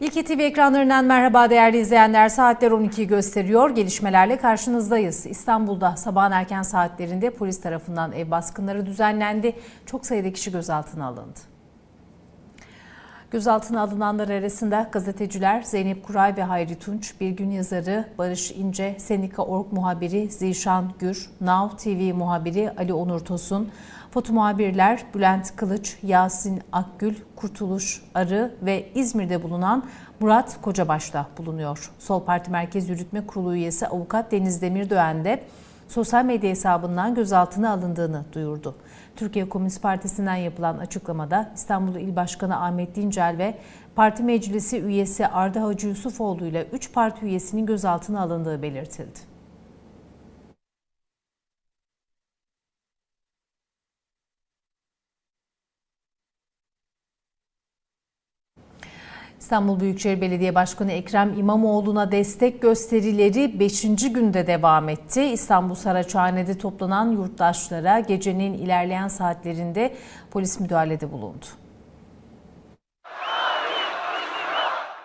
İlk TV ekranlarından merhaba değerli izleyenler. Saatler 12'yi gösteriyor. Gelişmelerle karşınızdayız. İstanbul'da sabahın erken saatlerinde polis tarafından ev baskınları düzenlendi. Çok sayıda kişi gözaltına alındı. Gözaltına alınanlar arasında gazeteciler Zeynep Kuray ve Hayri Tunç, Bir Gün yazarı Barış İnce, Sendika Org muhabiri Zişan Gür, Now TV muhabiri Ali Onur Tosun, foto muhabirler Bülent Kılıç, Yasin Akgül, Kurtuluş Arı ve İzmir'de bulunan Murat Kocabaş'ta bulunuyor. Sol Parti Merkez Yürütme Kurulu üyesi avukat Deniz Demirdöğen de sosyal medya hesabından gözaltına alındığını duyurdu. Türkiye Komünist Partisi'nden yapılan açıklamada İstanbul İl Başkanı Ahmet Dincel ve parti meclisi üyesi Arda Hacı Yusufoğlu ile 3 parti üyesinin gözaltına alındığı belirtildi. İstanbul Büyükşehir Belediye Başkanı Ekrem İmamoğlu'na destek gösterileri 5. günde devam etti. İstanbul Saraçhane'de toplanan yurttaşlara gecenin ilerleyen saatlerinde polis müdahalede bulundu.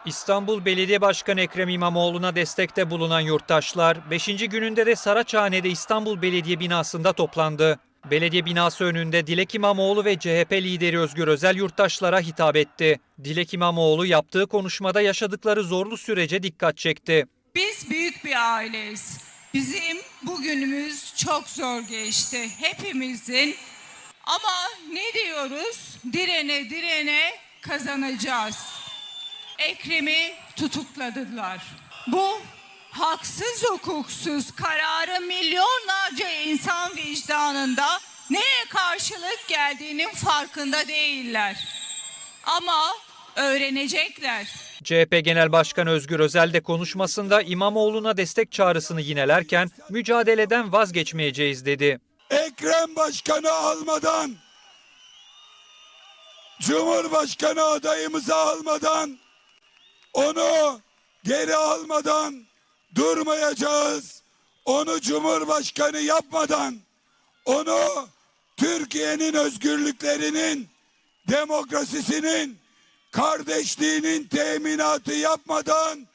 İstanbul Belediye Başkanı Ekrem İmamoğlu'na destekte bulunan yurttaşlar 5. gününde de Saraçhane'de İstanbul Belediye binasında toplandı. Belediye binası önünde Dilek İmamoğlu ve CHP lideri Özgür Özel yurttaşlara hitap etti. Dilek İmamoğlu yaptığı konuşmada yaşadıkları zorlu sürece dikkat çekti. Biz büyük bir aileyiz. Bizim bugünümüz çok zor geçti. Hepimizin. Ama ne diyoruz? Direne direne kazanacağız. Ekrem'i tutukladılar. Bu haksız hukuksuz kararı milyonlarca insan vicdanında neye karşılık geldiğinin farkında değiller. Ama öğrenecekler. CHP Genel Başkanı Özgür Özel de konuşmasında İmamoğlu'na destek çağrısını yinelerken mücadeleden vazgeçmeyeceğiz dedi. Ekrem Başkanı almadan, Cumhurbaşkanı adayımızı almadan, onu geri almadan durmayacağız. Onu Cumhurbaşkanı yapmadan, onu Türkiye'nin özgürlüklerinin, demokrasisinin, kardeşliğinin teminatı yapmadan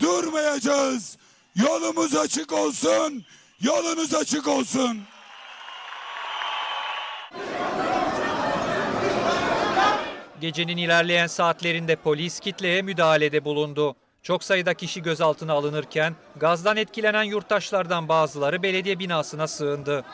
durmayacağız. Yolumuz açık olsun, yolunuz açık olsun. Gecenin ilerleyen saatlerinde polis kitleye müdahalede bulundu. Çok sayıda kişi gözaltına alınırken gazdan etkilenen yurttaşlardan bazıları belediye binasına sığındı.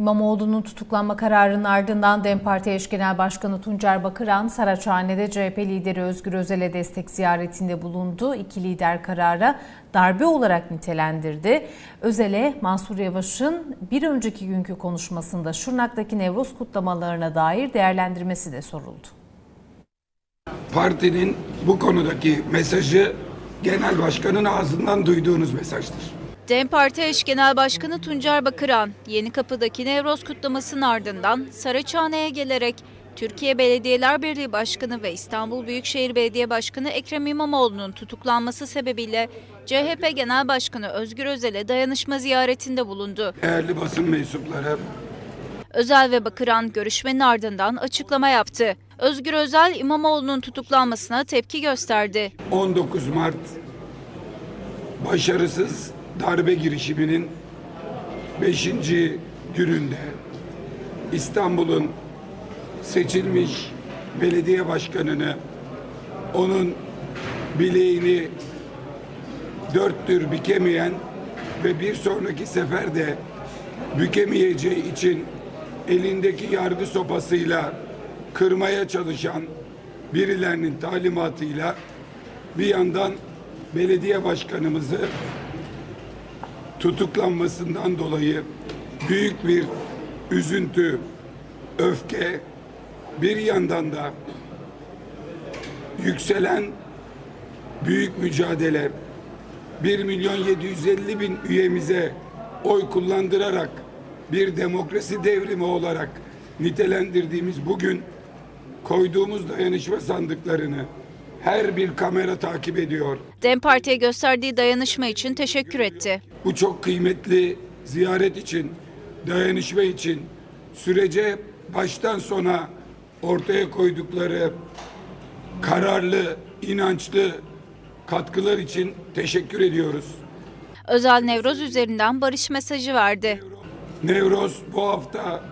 İmamoğlu'nun tutuklanma kararının ardından DEM Parti eş genel başkanı Tuncer Bakıran, Saraçhane'de CHP lideri Özgür Özel'e destek ziyaretinde bulundu. İki lider karara darbe olarak nitelendirdi. Özel'e Mansur Yavaş'ın bir önceki günkü konuşmasında Şırnak'taki Nevroz kutlamalarına dair değerlendirmesi de soruldu. Partinin bu konudaki mesajı genel başkanın ağzından duyduğunuz mesajdır. DEM Parti eş genel başkanı Tuncer Bakıran, Yeni Kapı'daki Nevroz kutlamasının ardından Saraçhane'ye gelerek Türkiye Belediyeler Birliği Başkanı ve İstanbul Büyükşehir Belediye Başkanı Ekrem İmamoğlu'nun tutuklanması sebebiyle CHP Genel Başkanı Özgür Özel'e dayanışma ziyaretinde bulundu. Değerli basın mensupları, Özel ve Bakıran görüşmenin ardından açıklama yaptı. Özgür Özel İmamoğlu'nun tutuklanmasına tepki gösterdi. 19 Mart başarısız darbe girişiminin 5. gününde İstanbul'un seçilmiş belediye başkanını onun bileğini dörttür bükemeyen ve bir sonraki seferde bükemeyeceği için elindeki yargı sopasıyla kırmaya çalışan birilerinin talimatıyla bir yandan belediye başkanımızı tutuklanmasından dolayı büyük bir üzüntü, öfke, bir yandan da yükselen büyük mücadele 1 milyon 750 bin üyemize oy kullandırarak bir demokrasi devrimi olarak nitelendirdiğimiz bugün koyduğumuz dayanışma sandıklarını her bir kamera takip ediyor. DEM Parti'ye gösterdiği dayanışma için teşekkür etti. Bu çok kıymetli ziyaret için, dayanışma için, sürece baştan sona ortaya koydukları kararlı, inançlı katkılar için teşekkür ediyoruz. Özel Nevroz üzerinden barış mesajı verdi. Nevroz bu hafta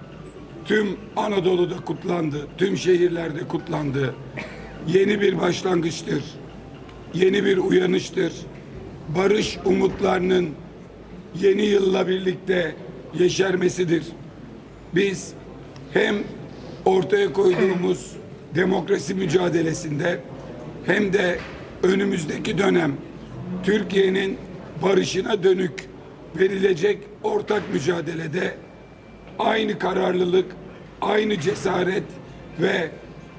tüm Anadolu'da kutlandı, tüm şehirlerde kutlandı. Yeni bir başlangıçtır, yeni bir uyanıştır. Barış umutlarının yeni yılla birlikte yeşermesidir. Biz hem ortaya koyduğumuz demokrasi mücadelesinde hem de önümüzdeki dönem Türkiye'nin barışına dönük verilecek ortak mücadelede aynı kararlılık, aynı cesaret ve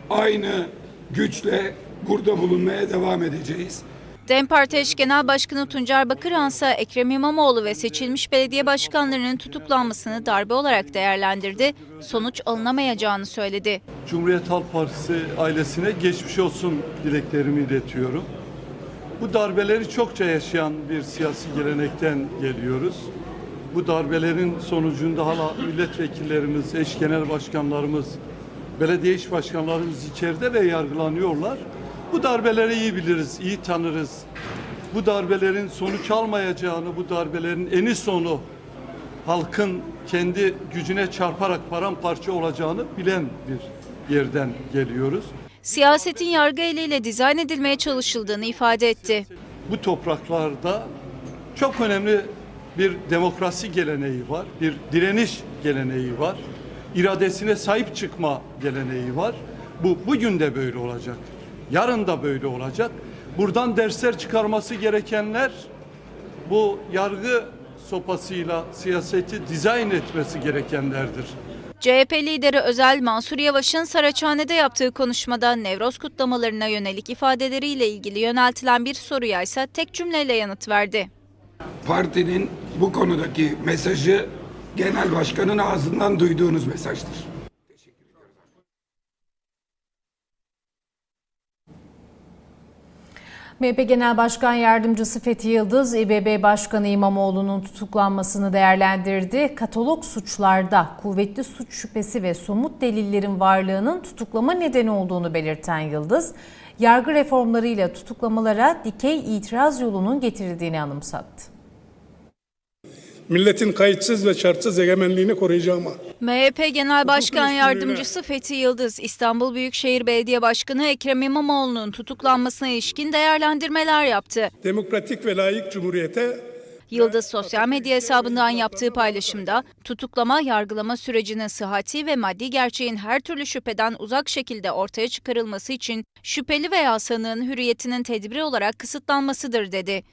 aynı güçle burada bulunmaya devam edeceğiz. DEM Parti eş genel başkanı Tuncer Bakıran ise Ekrem İmamoğlu ve seçilmiş belediye başkanlarının tutuklanmasını darbe olarak değerlendirdi. Sonuç alınamayacağını söyledi. Cumhuriyet Halk Partisi ailesine geçmiş olsun dileklerimi iletiyorum. Bu darbeleri çokça yaşayan bir siyasi gelenekten geliyoruz. Bu darbelerin sonucunda hala milletvekillerimiz, eş genel başkanlarımız, belediye iş başkanlarımız içeride ve yargılanıyorlar. Bu darbeleri iyi biliriz, iyi tanırız. Bu darbelerin sonuç almayacağını, bu darbelerin eni sonu halkın kendi gücüne çarparak paramparça olacağını bilen bir yerden geliyoruz. Siyasetin yargı eliyle dizayn edilmeye çalışıldığını ifade etti. Bu topraklarda çok önemli bir demokrasi geleneği var, bir direniş geleneği var, iradesine sahip çıkma geleneği var. Bu bugün de böyle olacak, yarın da böyle olacak. Buradan dersler çıkarması gerekenler bu yargı sopasıyla siyaseti dizayn etmesi gerekenlerdir. CHP lideri Özel Mansur Yavaş'ın Saraçhane'de yaptığı konuşmada Nevroz kutlamalarına yönelik ifadeleriyle ilgili yöneltilen bir soruya ise tek cümleyle yanıt verdi. Partinin bu konudaki mesajı genel başkanın ağzından duyduğunuz mesajdır. MHP Genel Başkan Yardımcısı Fethi Yıldız, İBB Başkanı İmamoğlu'nun tutuklanmasını değerlendirdi. Katalog suçlarda kuvvetli suç şüphesi ve somut delillerin varlığının tutuklama nedeni olduğunu belirten Yıldız, yargı reformlarıyla tutuklamalara dikey itiraz yolunun getirildiğini anımsattı. Milletin kayıtsız ve şartsız egemenliğini koruyacağıma, MHP Genel Başkan Yardımcısı Fethi Yıldız, İstanbul Büyükşehir Belediye Başkanı Ekrem İmamoğlu'nun tutuklanmasına ilişkin değerlendirmeler yaptı. demokratik ve layık cumhuriyete Yıldız sosyal medya hesabından yaptığı paylaşımda tutuklama yargılama sürecinin sıhhati ve maddi gerçeğin her türlü şüpheden uzak şekilde ortaya çıkarılması için şüpheli veya sanığın hürriyetinin tedbiri olarak kısıtlanmasıdır dedi.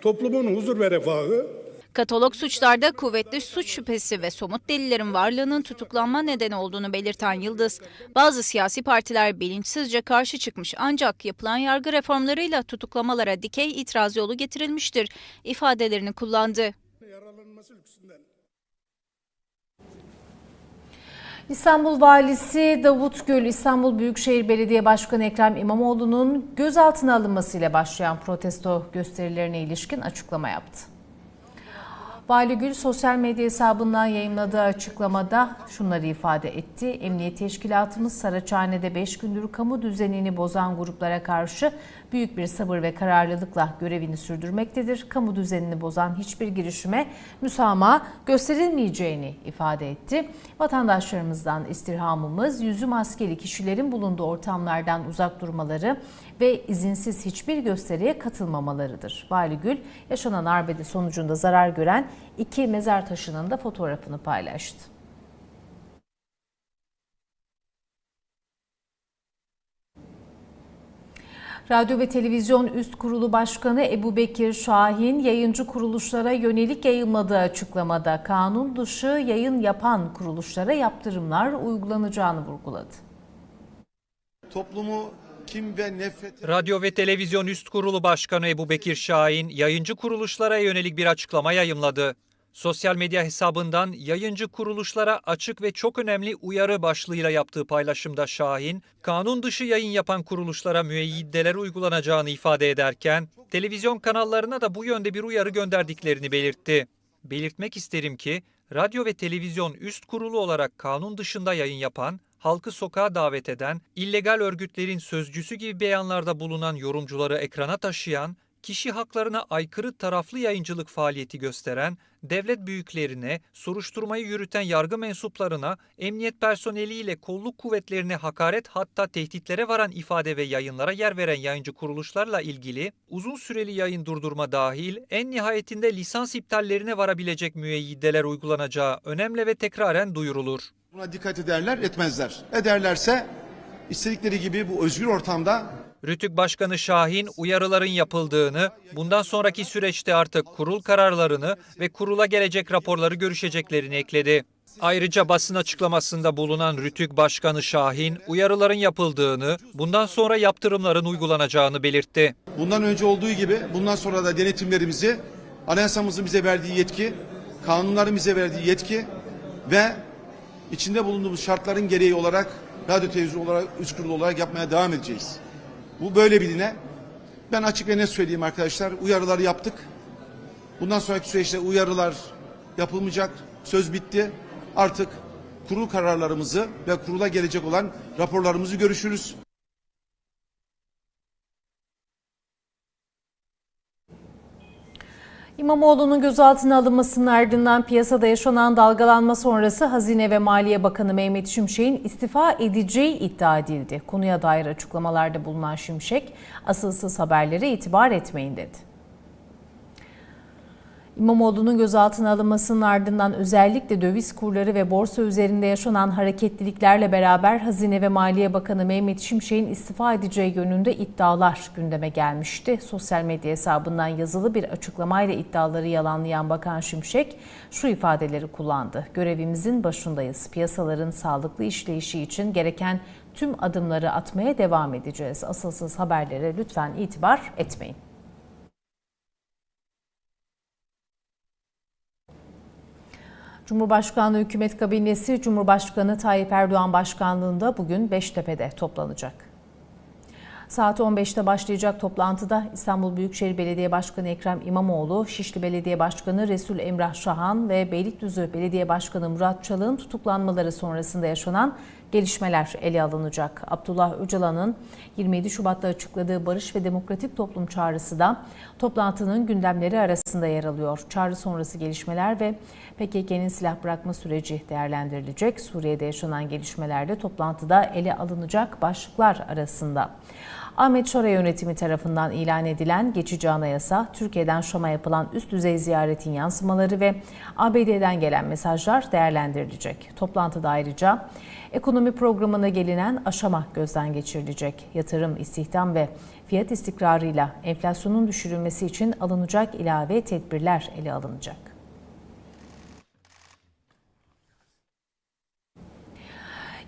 toplumun huzur ve refahı, Katalog suçlarda kuvvetli suç şüphesi ve somut delillerin varlığının tutuklanma nedeni olduğunu belirten Yıldız, bazı siyasi partiler bilinçsizce karşı çıkmış ancak yapılan yargı reformlarıyla tutuklamalara dikey itiraz yolu getirilmiştir ifadelerini kullandı. İstanbul Valisi Davut Gül, İstanbul Büyükşehir Belediye Başkanı Ekrem İmamoğlu'nun gözaltına alınmasıyla başlayan protesto gösterilerine ilişkin açıklama yaptı. Vali Gül sosyal medya hesabından yayınladığı açıklamada şunları ifade etti. Emniyet Teşkilatımız Saraçhane'de 5 gündür kamu düzenini bozan gruplara karşı büyük bir sabır ve kararlılıkla görevini sürdürmektedir. Kamu düzenini bozan hiçbir girişime müsamaha gösterilmeyeceğini ifade etti. Vatandaşlarımızdan istirhamımız yüzü maskeli kişilerin bulunduğu ortamlardan uzak durmaları ve izinsiz hiçbir gösteriye katılmamalarıdır. Vali Gül yaşanan arbede sonucunda zarar gören iki mezar taşının da fotoğrafını paylaştı. Radyo ve Televizyon Üst Kurulu Başkanı Ebu Bekir Şahin yayıncı kuruluşlara yönelik yayınladığı açıklamada kanun dışı yayın yapan kuruluşlara yaptırımlar uygulanacağını vurguladı. toplumu kim ve nefret Radyo ve Televizyon Üst Kurulu Başkanı Ebu Bekir Şahin, yayıncı kuruluşlara yönelik bir açıklama yayımladı. Sosyal medya hesabından yayıncı kuruluşlara açık ve çok önemli uyarı başlığıyla yaptığı paylaşımda Şahin, kanun dışı yayın yapan kuruluşlara müeyyideler uygulanacağını ifade ederken, televizyon kanallarına da bu yönde bir uyarı gönderdiklerini belirtti. Belirtmek isterim ki, radyo ve televizyon üst kurulu olarak kanun dışında yayın yapan, halkı sokağa davet eden, illegal örgütlerin sözcüsü gibi beyanlarda bulunan yorumcuları ekrana taşıyan, kişi haklarına aykırı taraflı yayıncılık faaliyeti gösteren, devlet büyüklerine, soruşturmayı yürüten yargı mensuplarına, emniyet personeliyle kolluk kuvvetlerine hakaret hatta tehditlere varan ifade ve yayınlara yer veren yayıncı kuruluşlarla ilgili uzun süreli yayın durdurma dahil en nihayetinde lisans iptallerine varabilecek müeyyideler uygulanacağı önemli ve tekraren duyurulur. Buna dikkat ederler, etmezler. Ederlerse istedikleri gibi bu özgür ortamda Rütük Başkanı Şahin uyarıların yapıldığını, bundan sonraki süreçte artık kurul kararlarını ve kurula gelecek raporları görüşeceklerini ekledi. Ayrıca basın açıklamasında bulunan Rütük Başkanı Şahin uyarıların yapıldığını, bundan sonra yaptırımların uygulanacağını belirtti. bundan önce olduğu gibi bundan sonra da denetimlerimizi anayasamızın bize verdiği yetki, kanunların bize verdiği yetki ve içinde bulunduğumuz şartların gereği olarak radyo televizyon olarak üst kurulu olarak yapmaya devam edeceğiz. Bu böyle biline. Ben açık ve net söyleyeyim arkadaşlar. Uyarıları yaptık. Bundan sonraki süreçte uyarılar yapılmayacak. Söz bitti. Artık kurul kararlarımızı ve kurula gelecek olan raporlarımızı görüşürüz. İmamoğlu'nun gözaltına alınmasının ardından piyasada yaşanan dalgalanma sonrası Hazine ve Maliye Bakanı Mehmet Şimşek'in istifa edeceği iddia edildi. Konuya dair açıklamalarda bulunan Şimşek, asılsız haberlere itibar etmeyin dedi. İmamoğlu'nun gözaltına alınmasının ardından özellikle döviz kurları ve borsa üzerinde yaşanan hareketliliklerle beraber Hazine ve Maliye Bakanı Mehmet Şimşek'in istifa edeceği yönünde iddialar gündeme gelmişti. Sosyal medya hesabından yazılı bir açıklamayla iddiaları yalanlayan Bakan Şimşek şu ifadeleri kullandı. Görevimizin başındayız. Piyasaların sağlıklı işleyişi için gereken tüm adımları atmaya devam edeceğiz. Asılsız haberlere lütfen itibar etmeyin. Cumhurbaşkanlığı Hükümet Kabinesi Cumhurbaşkanı Tayyip Erdoğan başkanlığında bugün Beştepe'de toplanacak. Saat 15'te başlayacak toplantıda İstanbul Büyükşehir Belediye Başkanı Ekrem İmamoğlu, Şişli Belediye Başkanı Resul Emrah Şahan ve Beylikdüzü Belediye Başkanı Murat Çalık'ın tutuklanmaları sonrasında yaşanan gelişmeler ele alınacak. Abdullah Öcalan'ın 27 Şubat'ta açıkladığı barış ve demokratik toplum çağrısı da toplantının gündemleri arasında yer alıyor. Çağrı sonrası gelişmeler ve PKK'nın silah bırakma süreci değerlendirilecek. Suriye'de yaşanan gelişmelerde toplantıda ele alınacak başlıklar arasında. Ahmet Şora yönetimi tarafından ilan edilen geçici anayasa, Türkiye'den Şam'a yapılan üst düzey ziyaretin yansımaları ve ABD'den gelen mesajlar değerlendirilecek. Toplantıda ayrıca ekonomi programına gelinen aşama gözden geçirilecek. Yatırım, istihdam ve fiyat istikrarıyla enflasyonun düşürülmesi için alınacak ilave tedbirler ele alınacak.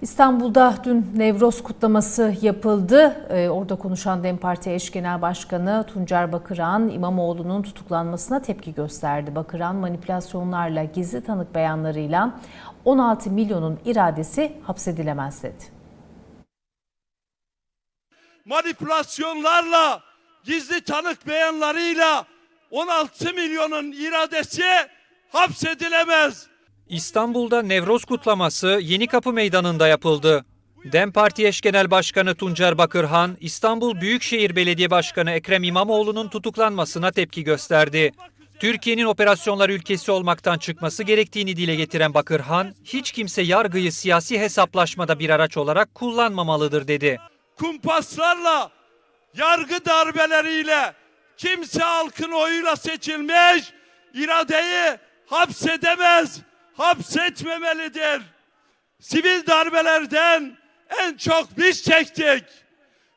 İstanbul'da dün Nevroz kutlaması yapıldı. Ee, orada konuşan DEM Parti eş genel başkanı Tuncer Bakıran, İmamoğlu'nun tutuklanmasına tepki gösterdi. Bakıran manipülasyonlarla, gizli tanık beyanlarıyla 16 milyonun iradesi hapsedilemez dedi. manipülasyonlarla, gizli tanık beyanlarıyla 16 milyonun iradesi hapsedilemez. İstanbul'da Nevroz kutlaması Yeni Kapı Meydanı'nda yapıldı. DEM Parti eş genel başkanı Tuncer Bakırhan, İstanbul Büyükşehir Belediye Başkanı Ekrem İmamoğlu'nun tutuklanmasına tepki gösterdi. Türkiye'nin operasyonlar ülkesi olmaktan çıkması gerektiğini dile getiren Bakırhan, hiç kimse yargıyı siyasi hesaplaşmada bir araç olarak kullanmamalıdır dedi. Kumpaslarla, yargı darbeleriyle kimse halkın oyuyla seçilmiş iradeyi hapsedemez, hapsetmemelidir. Sivil darbelerden en çok biz çektik.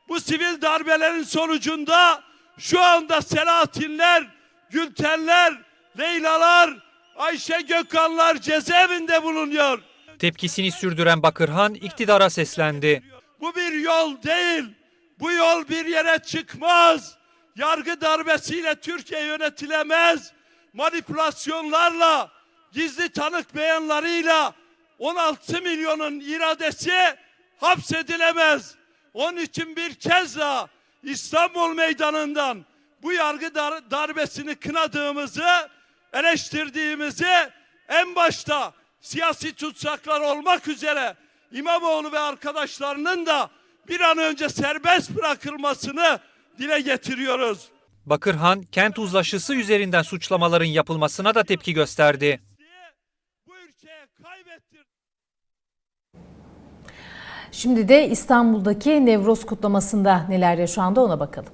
Bu sivil darbelerin sonucunda şu anda Selahattinler, Gültenler, Leylalar, Ayşe Gökhanlar cezaevinde bulunuyor. Tepkisini sürdüren Bakırhan iktidara seslendi. Bu bir yol değil. Bu yol bir yere çıkmaz. Yargı darbesiyle Türkiye yönetilemez. Manipülasyonlarla, gizli tanık beyanlarıyla 16 milyonun iradesi hapsedilemez. Onun için bir kez daha İstanbul meydanından bu yargı dar- darbesini kınadığımızı, eleştirdiğimizi, en başta siyasi tutsaklar olmak üzere İmamoğlu ve arkadaşlarının da bir an önce serbest bırakılmasını dile getiriyoruz. Bakırhan, kent uzlaşısı üzerinden suçlamaların yapılmasına da tepki gösterdi. Şimdi de İstanbul'daki Nevroz kutlamasında neler yaşandı ona bakalım.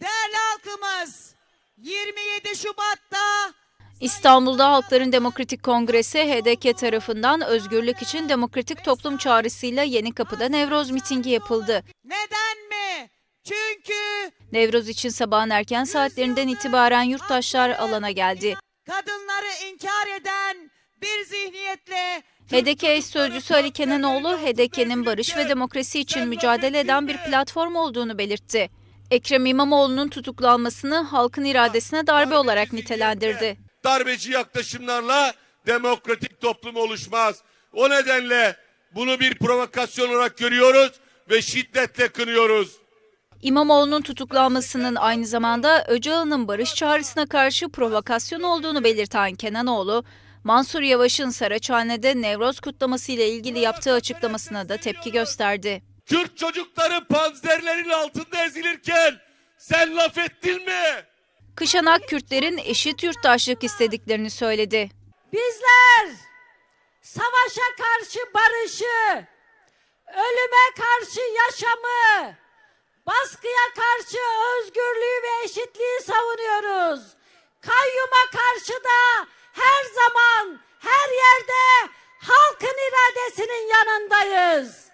Değerli halkımız 27 Şubat'ta İstanbul'da Halkların Demokratik Kongresi HDK tarafından özgürlük için demokratik toplum çağrısıyla Yeni Kapı'da Nevroz mitingi yapıldı. neden mi? Çünkü Nevroz için sabahın erken saatlerinden itibaren yurttaşlar alana geldi. kadınları inkar eden bir zihniyetle HDK eş sözcüsü Ali Kenanoğlu, HDK'nin barış ve demokrasi için mücadele eden bir platform olduğunu belirtti. Ekrem İmamoğlu'nun tutuklanmasını halkın iradesine darbe olarak nitelendirdi. Darbeci yaklaşımlarla demokratik toplum oluşmaz. O nedenle bunu bir provokasyon olarak görüyoruz ve şiddetle kınıyoruz. İmamoğlu'nun tutuklanmasının aynı zamanda Öcalan'ın barış çağrısına karşı provokasyon olduğunu belirten Kenanoğlu, Mansur Yavaş'ın Saraçhane'de Nevroz kutlaması ile ilgili yaptığı açıklamasına da tepki gösterdi. Kürt çocukları panzerlerin altında ezilirken sen laf ettin mi? Kışanak Kürtlerin eşit yurttaşlık istediklerini söyledi. bizler savaşa karşı barışı, ölüme karşı yaşamı, baskıya karşı özgürlüğü ve eşitliği savunuyoruz. Kayyuma karşı da her zaman, her yerde halkın iradesinin yanındayız.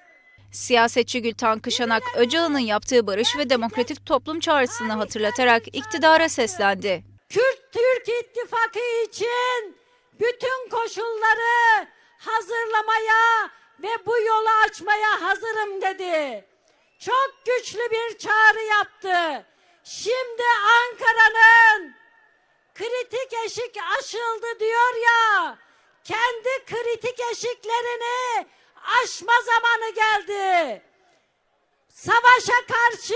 Siyasetçi Gültan Kışanak, Öcalan'ın yaptığı barış ve demokratik toplum çağrısını hatırlatarak iktidara seslendi. Kürt-Türk ittifakı için bütün koşulları hazırlamaya ve bu yolu açmaya hazırım dedi. Çok güçlü bir çağrı yaptı. Şimdi Ankara'nın kritik eşik aşıldı diyor ya. Kendi kritik eşiklerini aşma zamanı geldi. Savaşa karşı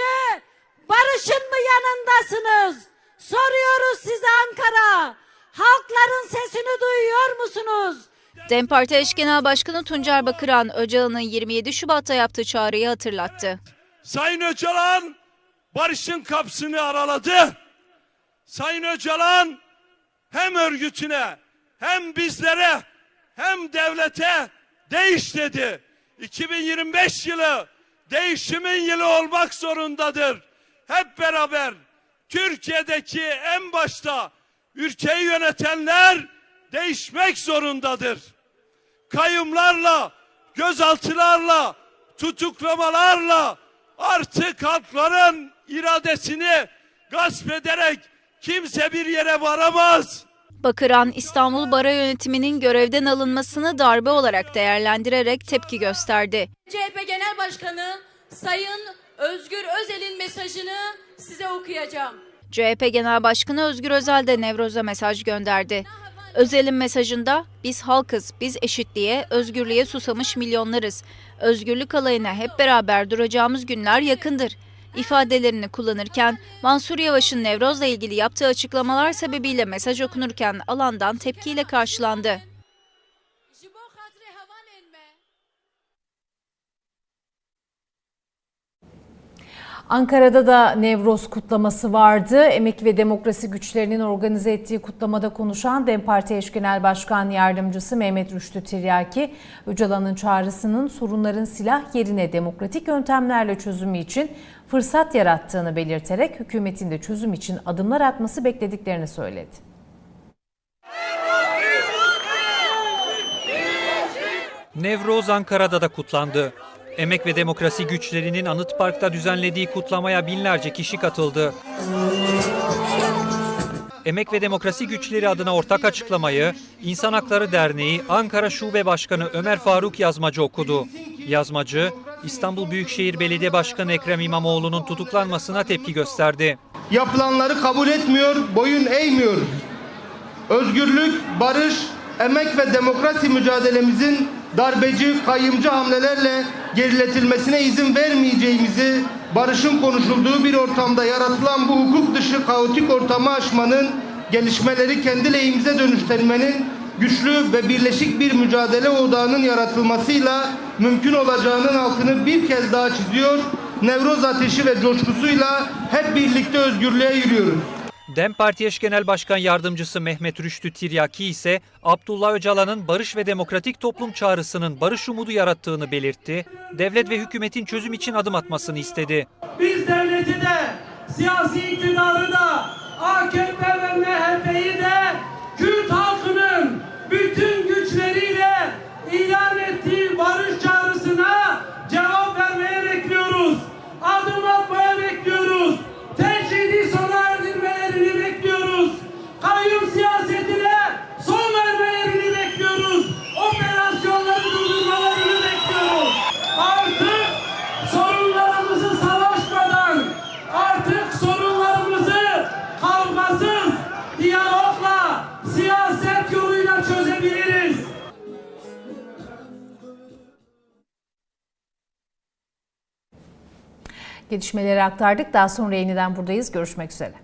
barışın mı yanındasınız? Soruyoruz size Ankara. Halkların sesini duyuyor musunuz? DEM Parti Eş Genel Başkanı Tuncer Bakıran, Öcalan'ın 27 Şubat'ta yaptığı çağrıyı hatırlattı. Sayın Öcalan barışın kapısını araladı. Sayın Öcalan hem örgütüne hem bizlere hem devlete değiş dedi. 2025 yılı değişimin yılı olmak zorundadır. Hep beraber Türkiye'deki en başta ülkeyi yönetenler değişmek zorundadır. Kayımlarla, gözaltılarla, tutuklamalarla artık halkların iradesini gasp ederek kimse bir yere varamaz. Bakıran, İstanbul Bara Yönetimi'nin görevden alınmasını darbe olarak değerlendirerek tepki gösterdi. CHP Genel Başkanı Sayın Özgür Özel'in mesajını size okuyacağım. CHP Genel Başkanı Özgür Özel de Nevroz'a mesaj gönderdi. Özel'in mesajında biz halkız, biz eşitliğe, özgürlüğe susamış milyonlarız. Özgürlük alayına hep beraber duracağımız günler yakındır. İfadelerini kullanırken Mansur Yavaş'ın Nevroz'la ilgili yaptığı açıklamalar sebebiyle mesaj okunurken alandan tepkiyle karşılandı. Ankara'da da Nevroz kutlaması vardı. Emek ve Demokrasi Güçlerinin organize ettiği kutlamada konuşan DEM Parti Eş Genel Başkan Yardımcısı Mehmet Rüştü Tiryaki, Öcalan'ın çağrısının sorunların silah yerine demokratik yöntemlerle çözümü için fırsat yarattığını belirterek hükümetin de çözüm için adımlar atması beklediklerini söyledi. Nevroz Ankara'da da kutlandı. Emek ve Demokrasi Güçlerinin Anıt Park'ta düzenlediği kutlamaya binlerce kişi katıldı. Emek ve Demokrasi Güçleri adına ortak açıklamayı İnsan Hakları Derneği Ankara Şube Başkanı Ömer Faruk Yazmacı okudu. Yazmacı, İstanbul Büyükşehir Belediye Başkanı Ekrem İmamoğlu'nun tutuklanmasına tepki gösterdi. Yapılanları kabul etmiyor, boyun eğmiyoruz. Özgürlük, barış, emek ve demokrasi mücadelemizin darbeci, kayımcı hamlelerle geriletilmesine izin vermeyeceğimizi, barışın konuşulduğu bir ortamda yaratılan bu hukuk dışı kaotik ortamı aşmanın gelişmeleri kendi lehimize dönüştürmenin güçlü ve birleşik bir mücadele odağının yaratılmasıyla mümkün olacağının altını bir kez daha çiziyor. Nevroz ateşi ve coşkusuyla hep birlikte özgürlüğe yürüyoruz. DEM Parti Eş Genel Başkan Yardımcısı Mehmet Rüştü Tiryaki ise Abdullah Öcalan'ın barış ve demokratik toplum çağrısının barış umudu yarattığını belirtti. Devlet ve hükümetin çözüm için adım atmasını istedi. Biz devleti de, siyasi iktidarı da, AKP ve MHP'yi de Kürt halkının Gelişmeleri aktardık. Daha sonra yeniden buradayız. Görüşmek üzere.